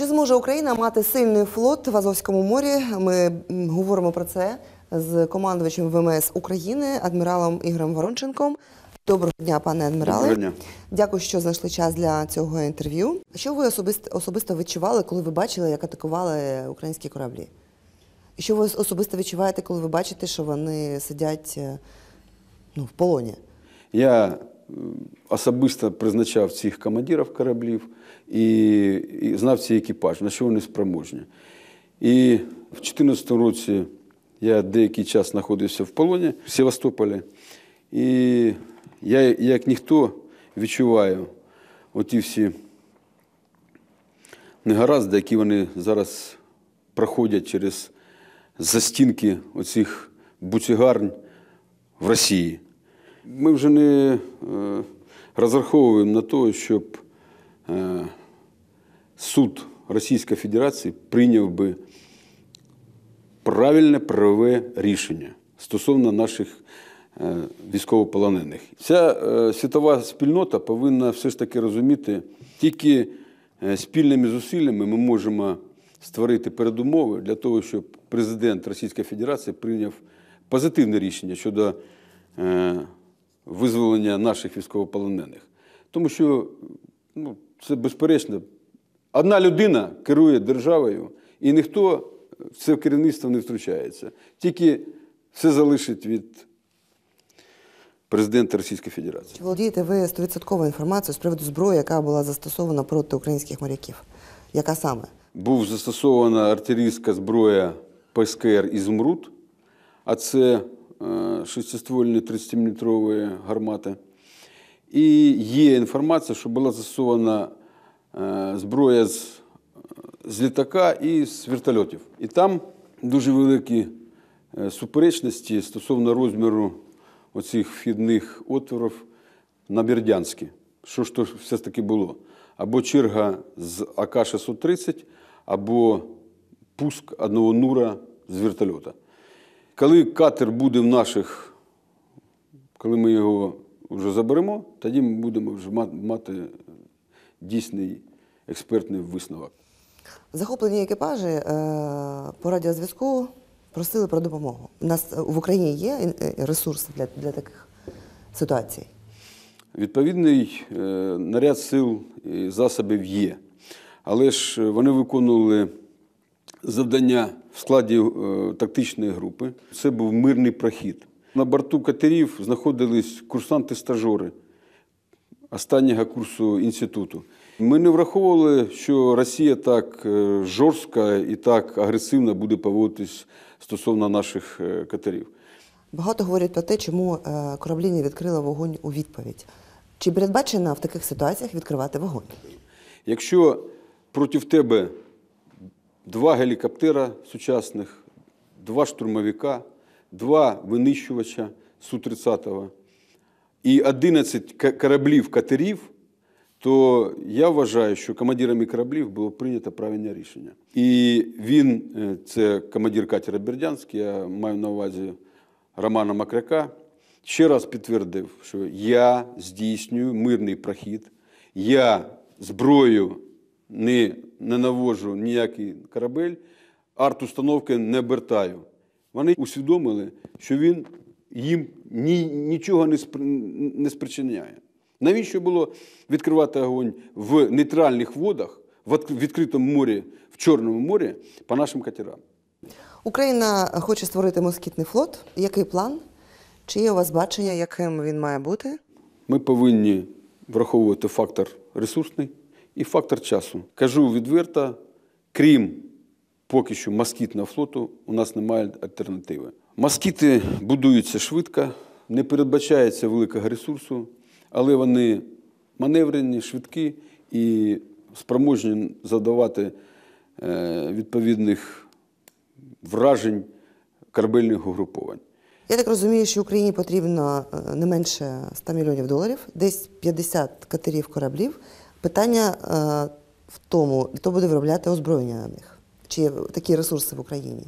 Чи зможе Україна мати сильний флот в Азовському морі? Ми говоримо про це з командувачем ВМС України, адміралом Ігорем Воронченком. Доброго дня, пане адмірале. Доброго дня. Дякую, що знайшли час для цього інтерв'ю. Що ви особисто, особисто відчували, коли ви бачили, як атакували українські кораблі? І що ви особисто відчуваєте, коли ви бачите, що вони сидять е, ну, в полоні? Я особисто призначав цих командирів кораблів і, і знав цей екіпаж, на що вони спроможні. І в 2014 році я деякий час знаходився в полоні в Севастополі. І я, як ніхто, відчуваю оті всі негаразди, які вони зараз проходять через застінки оцих буцегарень в Росії. Ми вже не е, розраховуємо на те, щоб е, суд Російської Федерації прийняв би правильне правове рішення стосовно наших е, військовополонених. Ця світова спільнота повинна все ж таки розуміти, тільки спільними зусиллями ми можемо створити передумови для того, щоб президент Російської Федерації прийняв позитивне рішення щодо визволення наших військовополонених. Тому що ну, це безперечно, одна людина керує державою, і ніхто в це керівництво не втручається. Тільки все залишить від президента Російської Федерації. Чи володієте ви 100% інформацією з приводу зброї, яка була застосована проти українських моряків? Яка саме? Був застосована артилерійська зброя ПСКР «Ізумруд», а це е, шестиствольні 30-мм гармати. І є інформація, що була застосована е, зброя з, з літака і з вертольотів. І там дуже великі е, суперечності стосовно розміру оцих вхідних отворів на Бердянське. Що ж то все ж таки було? Або черга з АК-630, або пуск одного нура з вертольота. Коли катер буде в наших, коли ми його вже заберемо, тоді ми будемо вже мати дійсний експертний висновок. Захоплені екіпажі е, по радіозв'язку просили про допомогу. У нас е, в Україні є е, ресурси для, для таких ситуацій. Відповідний наряд сил і засобів є. Але ж вони виконували завдання в складі е, тактичної групи. Це був мирний прохід. На борту катерів знаходились курсанти-стажори останнього курсу інституту. Ми не враховували, що Росія так е, жорстко і так агресивно буде поводитись стосовно наших е, катерів. Багато говорять про те, чому кораблі не відкрили вогонь у відповідь. Чи передбачено в таких ситуаціях відкривати вогонь? Якщо проти тебе два гелікоптера сучасних, два штурмовика, два винищувача Су-30 і 11 кораблів катерів, то я вважаю, що командирами кораблів було прийнято правильне рішення. І він, е, це командир катера Бердянський, я маю на увазі Романа Макряка, ще раз підтвердив, що я здійснюю мирний прохід, я зброю не, не навожу ніякий корабель, арт-установки не обертаю. Вони усвідомили, що він їм ні, нічого не, спри, не спричиняє. Навіщо було відкривати огонь в нейтральних водах, в відкритому морі, в Чорному морі по нашим катерам? Україна хоче створити москітний флот. Який план? Чи є у вас бачення, яким він має бути? Ми повинні враховувати фактор ресурсний і фактор часу. Кажу відверто, крім поки що москітного флоту, у нас немає альтернативи. Москіти будуються швидко, не передбачається великого ресурсу, але вони маневрені, швидкі і спроможні завдавати е, відповідних вражень корабельних угруповань. Я так розумію, що Україні потрібно е, не менше 100 мільйонів доларів, десь 50 катерів кораблів. Питання е, в тому, хто буде виробляти озброєння на них. Чи такі ресурси в Україні?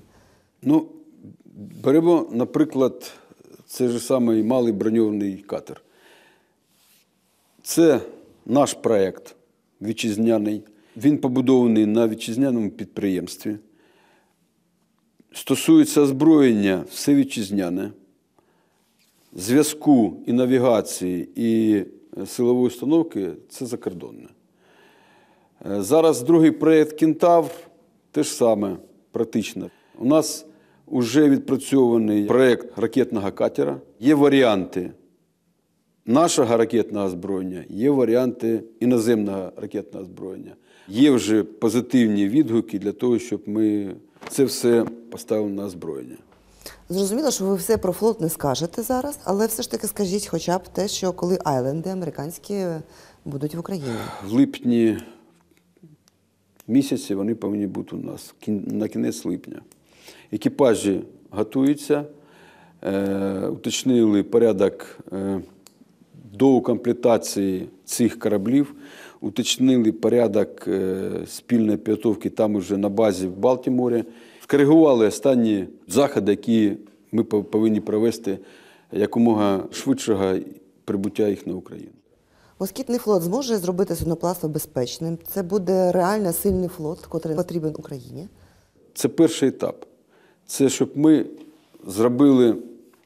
Ну, беремо, наприклад, цей же самий малий броньований катер. Це наш проєкт вітчизняний. Він побудований на вітчизняному підприємстві. Стосується озброєння, все вітчизняне, зв'язку і навігації, і силової установки це закордонне. Е, Зараз другий проєкт Кентавр те ж саме, практично. У нас вже відпрацьований проєкт ракетного катера. Є варіанти нашого ракетного озброєння, є варіанти іноземного ракетного озброєння. Є вже позитивні відгуки для того, щоб ми це все поставили на озброєння. Зрозуміло, що ви все про флот не скажете зараз, але все ж таки скажіть хоча б те, що коли айленди американські будуть в Україні. В липні місяці вони повинні бути у нас на кінець липня. Екіпажі готуються, е, уточнили порядок е, доукомплектації цих кораблів, уточнили порядок е, спільної підготовки там уже на базі в Балтіморі. Скоригували останні заходи, які ми повинні провести якомога швидшого прибуття їх на Україну. Москітний флот зможе зробити судноплавство безпечним. Це буде реально сильний флот, який потрібен Україні. Це перший етап. Це щоб ми зробили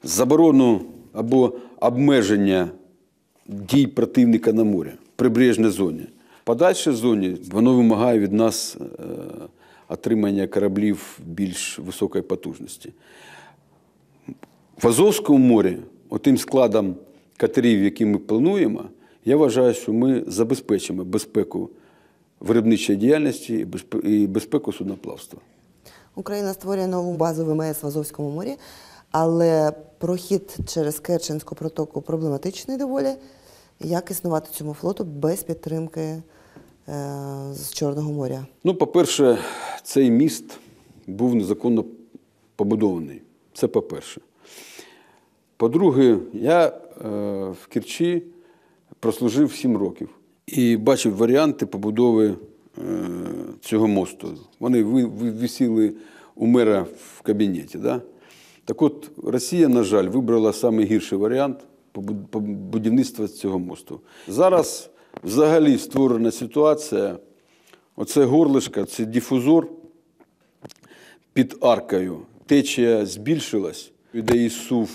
заборону або обмеження дій противника на морі в прибережній зоні. В подальшій зоні воно вимагає від нас е, отримання кораблів більш високої потужності. В Азовському морі, отим складом катерів, які ми плануємо, я вважаю, що ми забезпечимо безпеку виробничої діяльності і безпеку судноплавства. Україна створює нову базу ВМС в Азовському морі, але прохід через Керченську протоку проблематичний доволі. Як існувати цьому флоту без підтримки е, з Чорного моря? Ну, по-перше, цей міст був незаконно побудований. Це по-перше. По-друге, я е, в Керчі прослужив 7 років і бачив варіанти побудови е, цього мосту. Вони ви- ви- висіли у мера в кабінеті. Да? Так от, Росія, на жаль, вибрала найгірший варіант будівництва цього мосту. Зараз взагалі створена ситуація. Оце горлишко, це дифузор під аркою. Течія збільшилась, іде і сув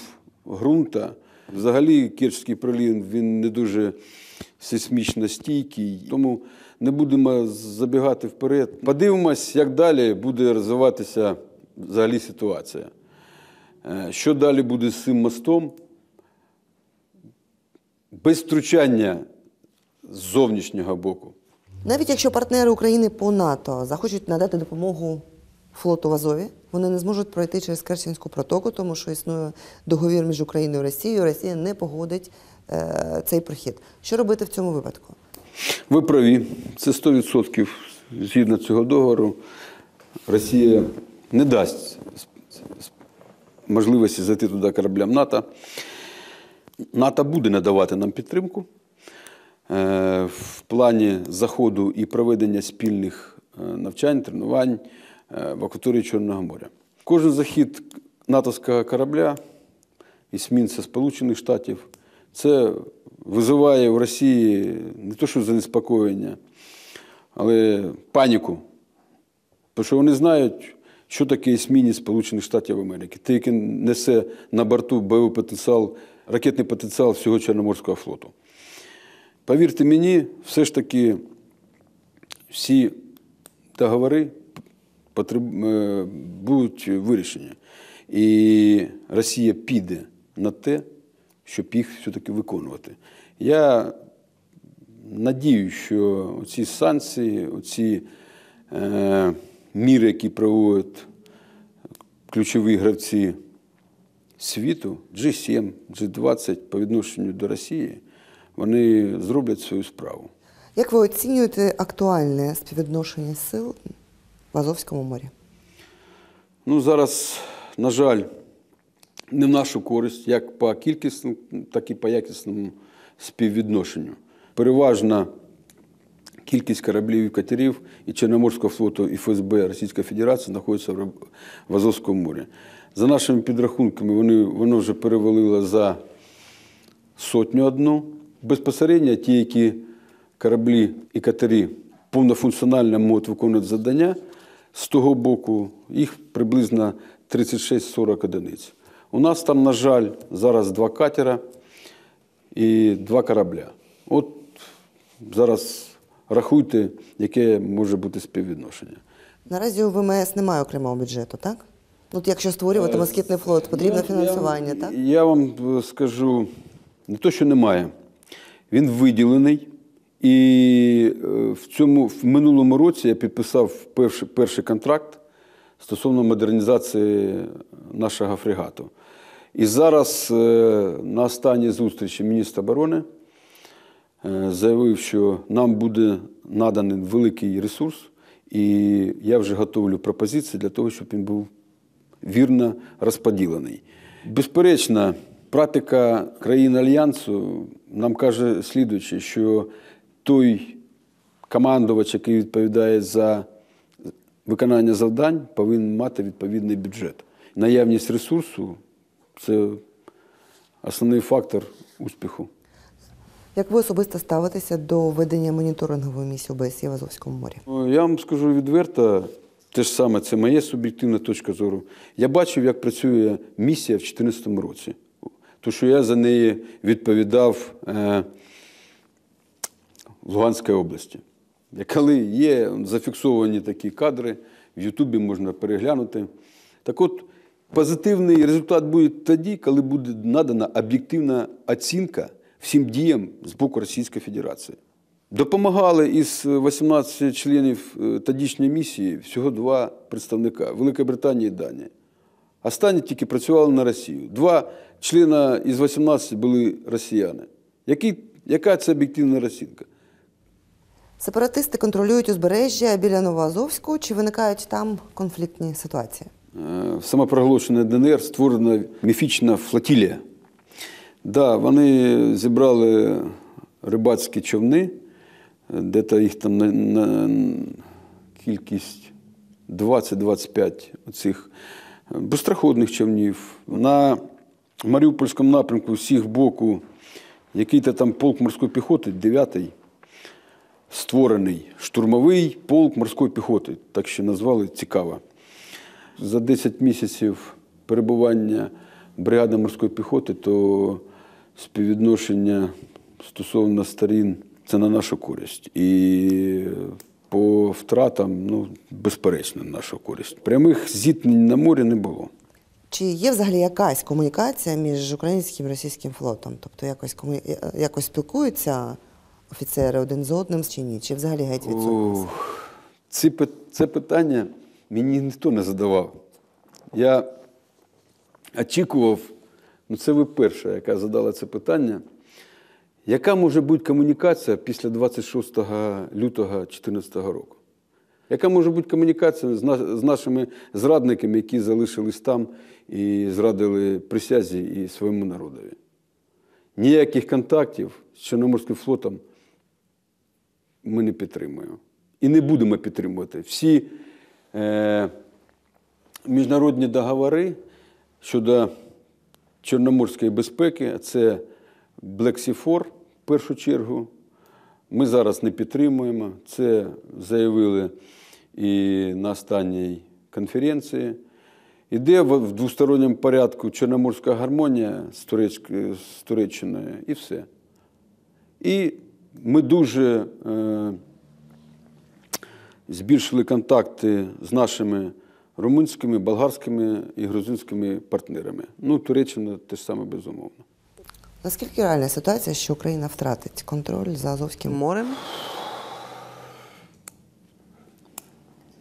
ґрунта. Взагалі Керчський пролів він не дуже сейсмічно стійкий, тому не будемо забігати вперед. Подивимось, як далі буде розвиватися взагалі ситуація. Е, Що далі буде з цим мостом? Без втручання з зовнішнього боку. Навіть якщо партнери України по НАТО захочуть надати допомогу флоту в Азові, вони не зможуть пройти через Керченську протоку, тому що існує договір між Україною і Росією. Росія не погодить е, цей прохід. Що робити в цьому випадку? Ви праві, це 100% згідно цього договору. Росія не дасть можливості зайти туди кораблям НАТО. НАТО буде надавати нам підтримку в плані заходу і проведення спільних е, навчань, тренувань е, в акваторії Чорного моря. Кожен захід натовського корабля есмінця Сполучених Штатів. Це визиває в Росії не то, що занеспокоєння, але паніку. Тому що вони знають, що таке есмінець Сполучених Штатів Америки. Те, який несе на борту бойовий потенціал, ракетний потенціал всього Чорноморського флоту. Повірте мені, все ж таки всі договори е, будуть вирішені. І Росія піде на те, щоб їх все-таки виконувати. Я надію, що ці санкції, ці е, міри, які проводять ключові гравці світу, G7, G20 по відношенню до Росії, вони зроблять свою справу. Як ви оцінюєте актуальне співвідношення сил в Азовському морі? Ну, зараз, на жаль, не в нашу користь, як по кількісному, так і по якісному співвідношенню. Переважна кількість кораблів і катерів і Чорноморського флоту і ФСБ Російської Федерації знаходяться в Азовському морі. За нашими підрахунками, вони, воно вже перевалило за сотню одну. Безпосередньо ті, які кораблі і катері повнофункціонально можуть виконувати завдання. З того боку їх приблизно 36-40 одиниць. У нас там, на жаль, зараз два катера і два корабля. От зараз рахуйте, яке може бути співвідношення. Наразі у ВМС немає окремого бюджету, так? Ну, от якщо створювати москітний флот, потрібно Я- фінансування, так? Я вам е, скажу не то, що немає. Він виділений. І е, в цьому в минулому році я підписав перший, перший контракт стосовно модернізації нашого фрегату. І зараз е, на останній зустрічі міністр оборони е, заявив, що нам буде наданий великий ресурс, і я вже готовлю пропозиції для того, щоб він був вірно розподілений. Безперечно, практика країн Альянсу нам каже слідуюче, що той командувач, який відповідає за виконання завдань, повинен мати відповідний бюджет. Наявність ресурсу це основний фактор успіху. Як ви особисто ставитеся до ведення моніторингової місії ОБСЄ в Азовському морі? Я вам скажу відверто, те ж саме, це моя суб'єктивна точка зору. Я бачив, як працює місія в 2014 році. То, що я за неї відповідав е, в Луганській області. Коли є зафіксовані такі кадри, в Ютубі можна переглянути. Так от, позитивний результат буде тоді, коли буде надана об'єктивна оцінка всім діям з боку Російської Федерації. Допомагали із 18 членів е, тодішньої місії всього два представника Велика Британія і Данія. Останні тільки працювали на Росію. Два члена із 18 були росіяни. Який, яка це об'єктивна розцінка? Сепаратисти контролюють узбережжя біля Новоазовську. Чи виникають там конфліктні ситуації? Е, В ДНР створена міфічна флотілія. Да, вони зібрали рибацькі човни, де-то їх там на, на кількість 20-25 оцих безстраходних човнів. На Маріупольському напрямку всіх боку який-то там полк морської піхоти, 9-й, створений штурмовий полк морської піхоти, так що назвали цікаво. За 10 місяців перебування бригади морської піхоти, то співвідношення стосовно сторін це на нашу користь. І по втратам, ну, безперечно, на нашу користь. Прямих зіткнень на морі не було. Чи є взагалі якась комунікація між українським і російським флотом? Тобто якось кому... якось спілкуються офіцери один з одним чи ні? Чи взагалі геть відсутність? Ці, це питання мені ніхто не задавав. Я очікував, ну це ви перша, яка задала це питання. Яка може бути комунікація після 26 лютого 2014 року? Яка може бути комунікація з, нашими зрадниками, які залишились там і зрадили присязі і своєму народові? Ніяких контактів з Чорноморським флотом ми не підтримуємо. І не будемо підтримувати. Всі е, міжнародні договори щодо чорноморської безпеки, це 4 в першу чергу. Ми зараз не підтримуємо. Це заявили і на останній конференції. Іде в двосторонньому порядку Чорноморська гармонія з, Турецьк- з Туреччиною і все. І ми дуже е, збільшили контакти з нашими румунськими, болгарськими і грузинськими партнерами. Ну, Туреччина теж саме безумовно. Наскільки реальна ситуація, що Україна втратить контроль за Азовським морем?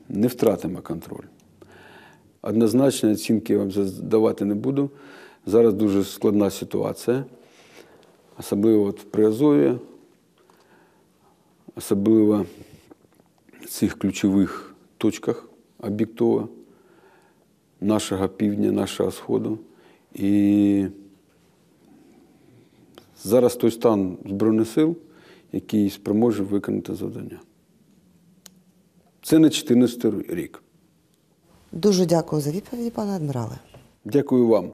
Не втратимо контроль. Однозначно оцінки я вам давати не буду. Зараз дуже складна ситуація, особливо от в Приазові, особливо в цих ключових точках об'єктова нашого півдня, нашого сходу. І зараз той стан Збройних сил, який спроможе виконати завдання. Це не 14 рік. Дуже дякую за відповіді, пане адмірале. Дякую вам.